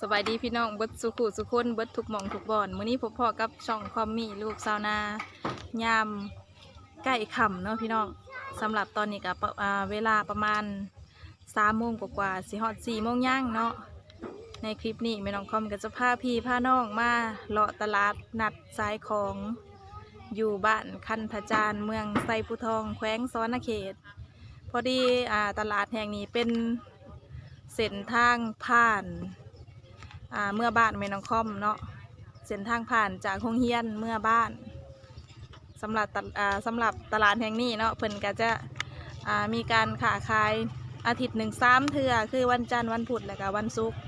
สบายดีพี่น้องเบิดสุขุสุคนเบิดทุกหมองทุกบ่อนมื้อนี้พบพ่อกับช่องคอมมี่ลูกสาวนายามใกล้ค่ำเนาะพี่น้องสำหรับตอนนี้กับเวลาประมาณสามโมงกว่าๆสิฮอดสี่โมงย่างเนาะในคลิปนี้แม่น้องคอมก็จะพาพี่พาน้องมาเลาะตลาดนัดสายของอยู่บ้านคันทจานเมืองไซปุทองแขวงสวรรณเขต พอดีอ่ตลาดแห่งนี้เป็นเส้นทางผ่าน อ่าเมื่อบ้านแม่น้องคอมเนาะเส้นทางผ่านจากโรงเรียนเมื่อบ้านสำหรับตอ่าสำหรับตลาดแห่งนี้เนาะเพิ่นก็จะอ่ามีการขาขายอาทิตย์หนึ่งสามเทื่อคือวันจันทร์วันพุธและก็วันศุกร์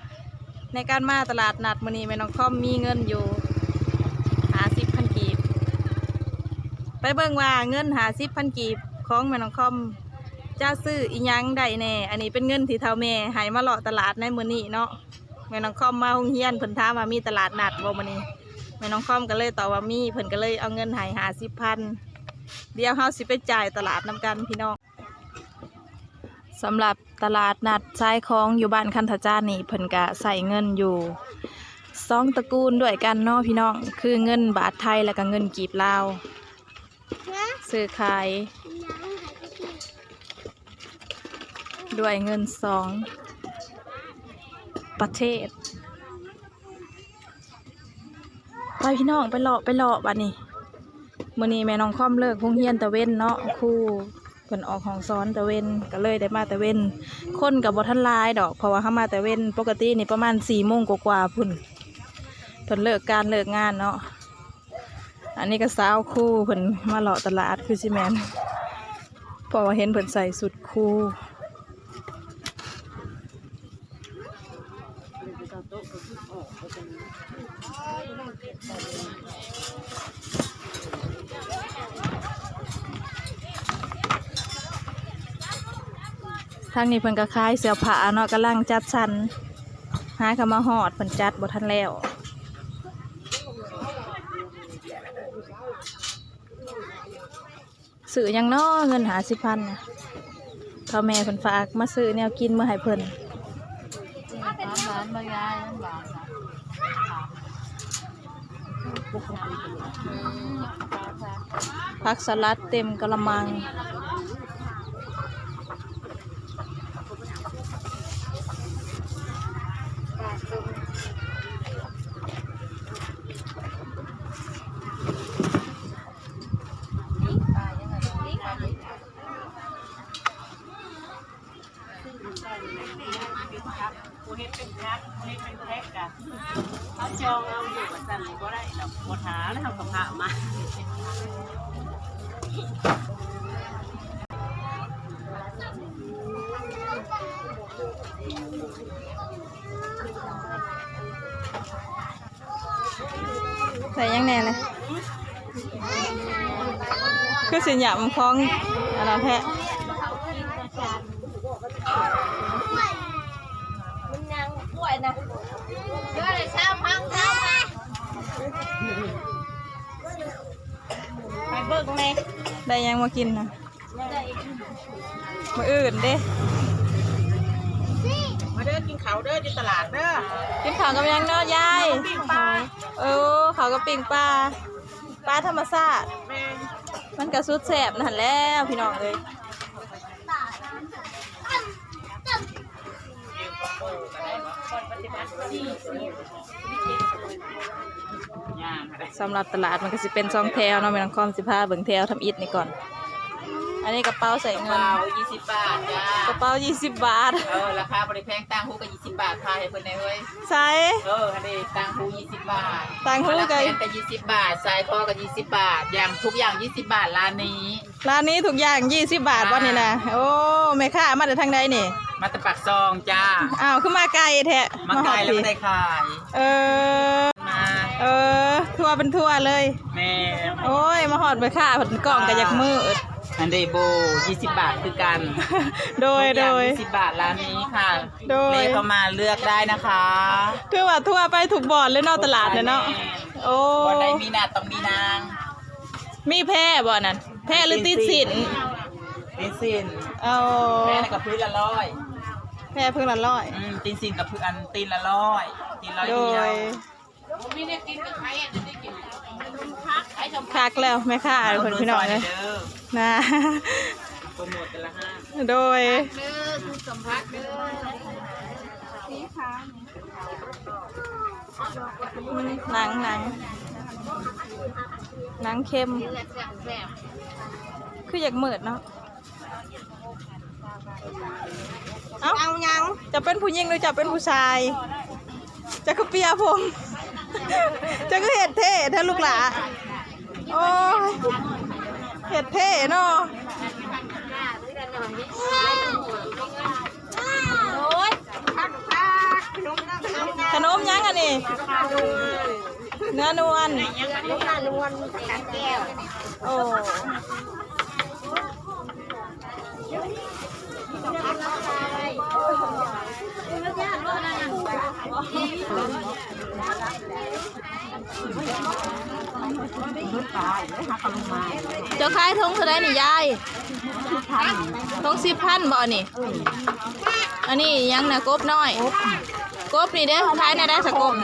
ในการมาตลาดนัดมื้อนี้แม่น้องคอมมีเงินอยู่หาสิบพันกีบ ไปเบิ่งว่าเงินหาสิบพันกีบของแม่น้องคอมจะซื้ออีหยังได้แน่ อันนี้เป็นเงินที่เท่าแม่ให้มาเลาะตลาดในมื้อนี้เนาะ แม่น้องคอมมาโรงเรียนเพิ่นถามว่ามีตลาดนัดบ่มื้อนี้แม่น้องคอมก็เลยตอบว่ามีเพิ่นก็เลยเอาเงินให้หาสิบพันเดี๋ยวเฮาสิไปจ่ายตลาดนํกันพี่น้องสำหรับตลาดนัดชายคลองอยู่บ้านคันทจานนี่เพิ่นก็ใส่เงินอยู่สองตระกูลด้วยกันเนาะพี่น้องคือเงินบาทไทยแล้วก็เงินกีบลาวซื้อขายด้วยเงินสอง ประเทศ ไปพี่น้องไปเลาะไปเลาะบัดนี้มื้อนี้แม่น้องค่อมเลิกพุงเฮียนตะเว้นเนาะครู่เพิ่นออกของซ้อนตะเว้นก็เลยได้มาตะเว้นคนกับบทันลายดอกเพราะว่าเฮามาตะเว้นปกตินี่ประมาณ4โมงกว่าๆพุ่นเพิ่นเลิกการเลิกงานเนาะอันนี้ก็สาวคู่เพิ่นมาเลาะตลาดคือสิแม่นเพราะว่าเห็นเพิ่นใส่สุดคู่ ทางนี้เพิ่นก็ขายเสื้อผ้าเนาะกำลังจัดสรรหาเขามาหอดเพิ่นจัดบ่ทันแล้วซื้อหยังน้อเงินหาสิพันน่ะพ่อแม่เพิ่นฝากมาซื้อแนวกินมาให้เพิ่นร้านบางยายนั่นหวานค่ะผักสลัดเต็มกระมัง ฮ็ดเป็นแพ็คกูเฮ็ดเป็นแพ็คอะเขาจองเอาอยู่ว่าสั่นก็ได้ดอกหมดหาแล้วทำกับพระมาใส่ยังแน่เลยคือสิหยำของอันนั้นแท้มันยังป่วย นะเดี๋ยวเลยเช้าพังเช้าพังไปเบิกเลยได้หยังมากินนะมาอื่นเด้มาเด้อกินเขาวเด้อที่ตลาดเด้อกินข้าวกับหยังเนาะยายปิ้งปลาเออข้าวกับปิ่งปลาปลาธรรมชาติแม่งมันก็สุดแสบนั่นแหล้วพี่น้องเลย ย่างอะไร สำหรับตลาดมันก็สิเป็นซองแถวเนาะแม่น้องคอมสิพาเบิ่งแถวทำอิฐนี่ก่อน อันนี้กระเป๋าใส่เงิเปนล่ายี่สิบบาทจ้ากระเป๋า20 บาท เออราคาบริแพงตังหูก็ยี่สิบบาทพายให้เพิ่นได้เว้ยใส่ เอออันนี้ตังหูยี่สิบบาทตังหูก็ก็ยี่สิบบาทสายคอก็ยี่สิบบาท อย่างทุกอย่างยี่สิบบาทร้านนี้ ร้านนี้ทุกอย่าง 20 บาทบ่นี่นะโอ้แม่ค้ามาจากทางใดนี่ มาแตะปักซองจ้า อ้าวคือมาไกลแท้มาไกลแล้วฮอไม่ดได้พี่ขาย เออ มาเออ ทั่วเป็นทั่วเลย แม่โอ้ย มาหอดไปค่ะผลกล่องก็อยากมืดอันเดโบยี่สิบบาทคือกันโดยโดยยี่สิบบาทร้านนี้ค่ะโดย เลขเข้ามาเลือกได้นะคะคือว่าทั่วไปถูกบอดเลยเนอกตลาดเลยเนาะ โอ้ วันไหนมีนาต้องมีนางมีแพร่บ่นั่นแพร่หรือติดสินมีสินเอา แม่น่ะกับพื้นละร้อย แม่เพิ่งละร้อย อืมตีนสินกับพืออันตีนละร้อยตีนร้อยโดเดียวยคักแล้วแม่ค่ะเอาเพิ่นโดนพี่ซน้องอยเลเด้ยอนะ โปรโมทแต่ละห้างโดยหนังหนังหนังเค็มคืออยากเหมิดเนาะ เอ้ายังจะเป็นผู้หญิงหรือจะเป็นผู้ชาย จะก็เปียผม จะก็เห็ดเท่เท่าลูกหลาโอ้ยเห็ดเท่เนาะขนมยังอันนี้เนื้อนวลโอ้ เจ้าขายทงเท่าไรนี่ยายทงสิบพันบ่นี่ อันนี้ยังนะกบน้อย กบนี่เด้อขายในได้สักกบ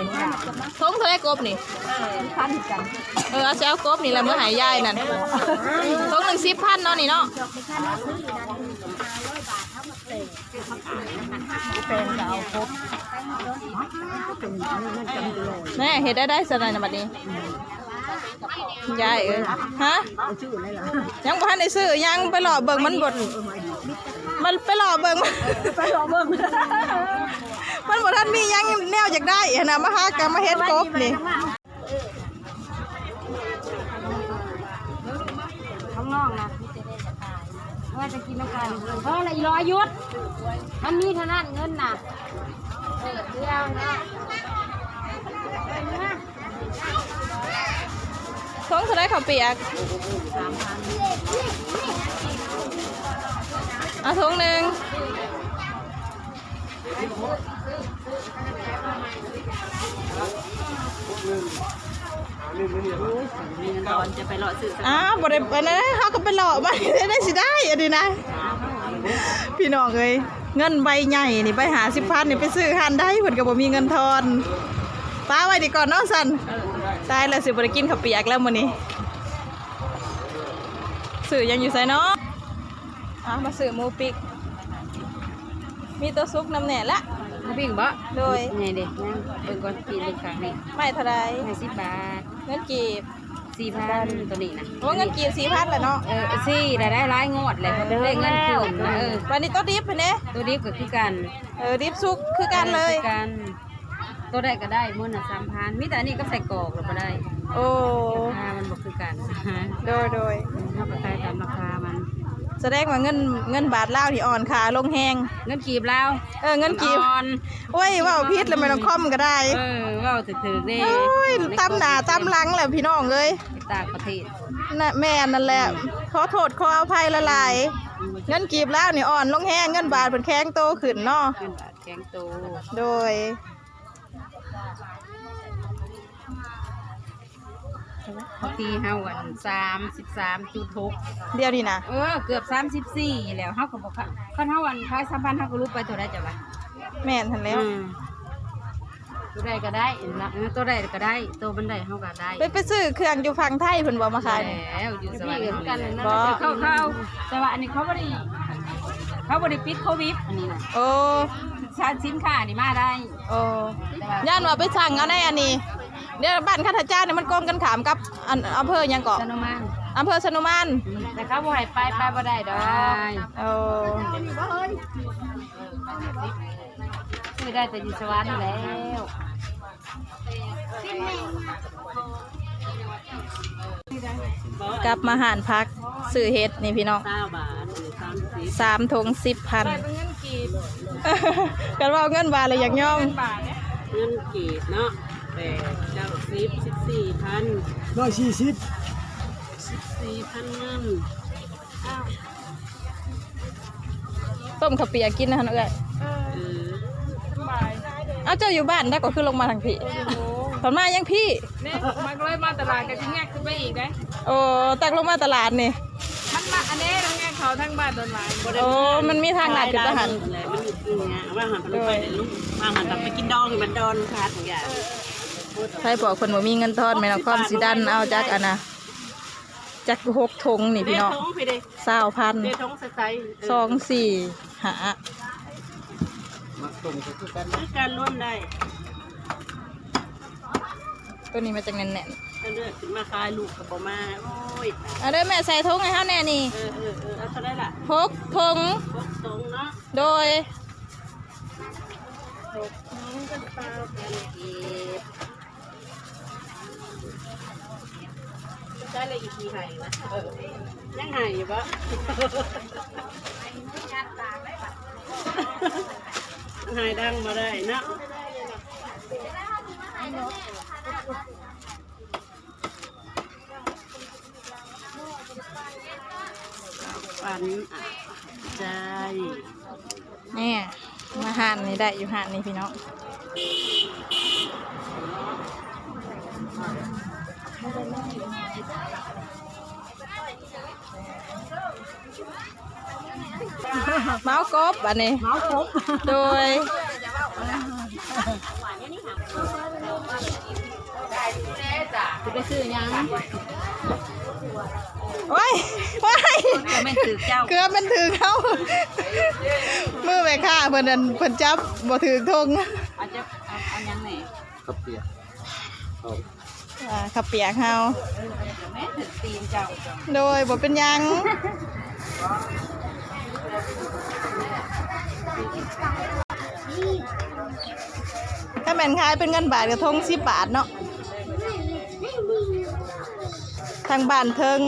ทงเท่าไรกบนี่เออเอาเจ้ากบนี่แหละเมื่อหายยายนั่นทงหนึ่งสิบพันเนาะนี่เนาะ แม่เห็ดได้ได้สนายนะบัดนี้ยายเออฮะยังบ่ทันได้ซื้อยังไปหล่อเบิ่งมันบดมันไปหล่อเบิ่งไปหล่อเบิ่งมันบ่ทันมีหยังแนวอยากได้อะนะมาหากะมาเฮ็ดกบนี่ข้างนอกนะ ว่าจะกินน้ำกันเพราะอะไรร้อยยุดมันมีเท่านั้นเงินน่ะเออเดียวนะทงเท่าไรข้าวเปียกเอาทงหนึ่ง อนจะไปเลาะสื่ออ้าวบ่ได้อันนั้นเฮาก็ไปหล่อมาได้ได้สิได้อันนี้นะ พี่น้องเอ้ยเงินใบใหญ่นี่ใบหาสิบพันนี่ไปซื้อหันได้เพิ่นก็บ่มีเงินทอนป้าไว้ดีก่อนเนาะสันตายแล้วสิบ่ได้กินข้าวเปียกแล้วมื้อนี้ซื้อยังอยู่ไสเนาะอะมาซื้อหมูปิก มีตัวซุกน้ำแหน่ละ มาบิ่งบ่โดย ไงเด็กนั่งเบิ่งก่อนกินเบิ่งข้างนี้ไม่เท่าไรให้สิบบาทเงินกีบสี่พันตัวนี้นะโอ้เงินกีบสี่พันแหละเนาะเออสี่ได้ได้ร้ายงวดเลยได้เงินคืนนะเออวันนี้ตัวดิฟเห็นเด้ตัวนี้ก็คือกันเออดิฟซุกคือกันเลยคือกันตัวได้ก็ได้มื้อน่ะสามพันมีแต่อันนี้ก็ใส่กรอกแล้วก็ได้ โอ้ราคามันบ่คือกันโดยโดยเฮาก็ขายตามราคามัน แสดงว่าเงินเงินบาทลาวที่อ่อนขาลงแหงเงินกีบแล้วเออเงินกีบอ่อนโอ้ยว่าพิษแล้วไม่ต้องคอมก็ได้เออเว่าถือๆเด้โอ้ยตำหนาตำหลังแหละพี่น้องเอ้ยไปต่างประเทศน่ะแม่นั่นแหละขอโทษขออภัยละลายเงินกีบแล้วนี่อ่อนลงแหงเงินบาทเป็นแข็งโตขึ้นเนาะเงินบาทแข็งโตโดย บางทีเฮาวันสามสิบสามจุดหกเดียวนี่นะเออเกือบสามสิบสี่แล้วเฮาก็บอกว่าคันเฮาวันคล้ายสามพันเฮาก็รู้ไปตัวได้จ้ะวะแม่นทันแล้ว อืมตัวใดก็ได้นะเออตัวใดก็ได้ ตัวบันไดเฮาก็ได้ไปไปซื้อเครื่องอยู่ฝั่งไทยเพิ่นบ่มาขายนี่ แล้วอยู่สวรรค์เหมือนกันบ่ เขาเขาแต่ว่าอันนี้เขาบ่ได้เขาบ่ได้ปิดโควิดอันนี้นะโอ้ชาสินค้านี่มาได้โอ้ย่านว่าไปสั่งเอาในอันนี้ เดี๋ยวบ้านข้าราชการเนี่ยมันโกงกันขามกับอันอำเภอหยังเกาะสนุมานอำเภอสนุมานแต่เขาบ่ให้ไปไปบ่ได้ดอกโอ้คือได้แต่อยู่สวรรค์แล้วกลับมาหารพักซื้อเฮ็ดนี่พี่น้องเก้าบาทหรือสามสิบสามถุงสิบพันกันว่าเอาเงินบาทเลยอยากย่อม เงินกีบเนาะ แปดเก้าสิบสิบสี่พันร้อยสี่สิบสี่พันเงินต้มข้าวเปียกกินนะฮะเอ้ยเออเอาเจ้าอยู่บ้านได้ก็คือลงมาทางพี่ตอนมายังพี่นี่มันก็เลยมาตลาดกันที่แงกขึ้นไปอีกได้โอ้ตักลงมาตลาดนี่ มันมาอันนี้ทั้งแงกเขาทั้งบ้านต้นไม้โอ้ มันมีทางหลัดขึ้นทหารอะไรมันอยู่อืมเนี่ยว่าหันไปลูกไปเดี๋ยวลูกว่าหันไปกินดองคือมันดอนขาดของอย่าง ใครบอกคนบ่มีเงินทอนแม่นคอมสิดันเอาจักอันนะจักหกทงนี่เด็พี่ดน้องท้องไปเด็ดเศร้าพันเด็ดท้องใสๆสองสี่หาคือการร่วมได้ตัวนี้มาจากแน่นถ้าเลือกขึ้นมาคายลูกกับบ่มาโอ้ยๆเอาเด้อแม่ใส่ทงให้เฮาแน่นี่เออเออเออเอาเท่าได้ล่ะหกทงพวกตรงเนาะโดย ใช่เลยอีกทีไห่นะเออยังไห่อยู่ปะไห่ดังมาได้เนาะฝันอะใจนี่มาหานนี่ได้อยู่หานนี่พี่น้อง เมาส์กบอันนี้เมาครบโดยจะไปซื้อยังว้ายว้ายจะไม่ถือเจ้าเกือบเป็นถือเขามือไปค่ะเพิ่นนั่นเพิ่นจับบ่ถือธงอาจจะเอาเอายังไงอ่าขับเปียก เฮาแม่ถือตีนเจ้าโดยบ่เป็นหยังถ้าแม่นขายเป็นเงินบาทก็ทง10บาทเนาะทางบ้านเทิง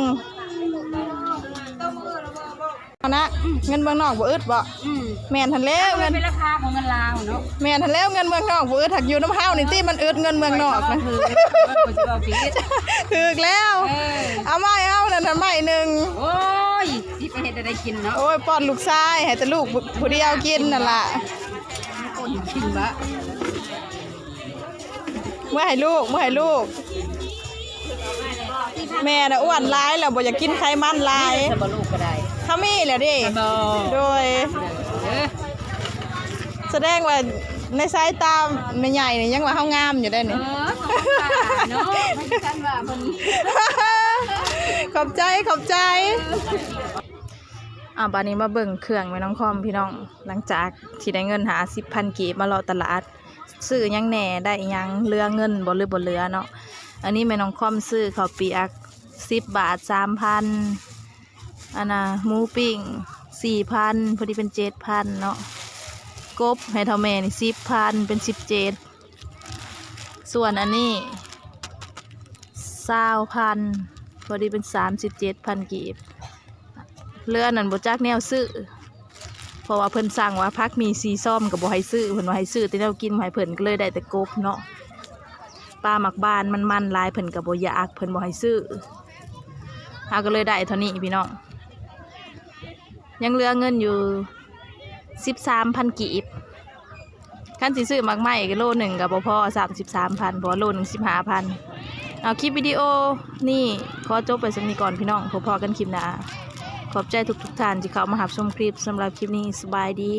เอานะเงินเมืองนอกบ่อึดบ่อืม แม่นทันแล้วเงินเป็นราคาของเงินลาวเนาะแม่นทันแล้วเงินเมืองนอกบ่อึดถักอยู่น้ำเฮานี่ติมันอึดเงินเมืองนอกนะคือมันจะเอาผิดถึกแล้วเออเอาไม้เอานั่นน่ะไม้หนึ่งโอ้ยที่ไปเห็นอะไรกินเนาะโอ้ยป้อนลูกชายให้แต่ลูกผู้เดียวกินนั่นล่ะคนกินละเมื่อให้ลูกเมื่อให้ลูก แม่น่ะอ้วนหลายแล้วบ่อยากกินไขมันหลายจะบลูกก็ได้เขามีแหล้วดิบอโดยเออ แสดงว่าในสายตาแม่ใหญ่นี่ยังว่าเฮางามอยู่ได้เอนี่อเนาะไม่ใช่กันว่ามันขอบใจขอบใจอ่าบานนี้มาเบิ่งเครื่องไว้น้องคอมพี่น้องหลังจากที่ได้เงินหาสิบพันกีบมาเลาะตลาดซื้อหยังแหน่ได้หยังเรือเงินบ่หรือบ่เหลือเนาะอันนี้แม่น้องคอมซื้อข้าวเปียกสิบบาทสามพันอันน่ะหมูปิ้ง สี่พันพอดีเป็นเจ็ดพันเนาะกบให้เท่าแม่นี่สิบพันเป็นสิบเจ็ดส่วนอันนี้เศร้าพันพอดีเป็นสามสิบเจ็ดพันกีบเรือนั่นบจักแนวซื้อเพราะว่าเพิ่นสั่งว่าพักมีซีซ่อมกับบ่ให้ซื้อเพิ่นว่าให้ซื้อแต่แนวกินบ่ให้เพิ่นก็เลยได้แต่กบเนาะปลาหมักบานมันมันลายเพิ่นก็บ่อยากเพิ่นบ่ให้ซื้อเฮาก็เลยได้เท่านี้พี่น้อง ยังเหลือเงินอยู่13,000กีบขั้นสิซื้อมากไหม้ก็โลหนึ่งก็บ่พอ33,000เพราะว่าโลหนึ่ง15,000เอาคลิปวิดีโอนี่ขอจบไปสักนี้ก่อนพี่น้องพบๆกันคลิปหน้าขอบใจทุกๆท่านที่เข้ามาหับชมคลิปสำหรับคลิปนี้สบายดี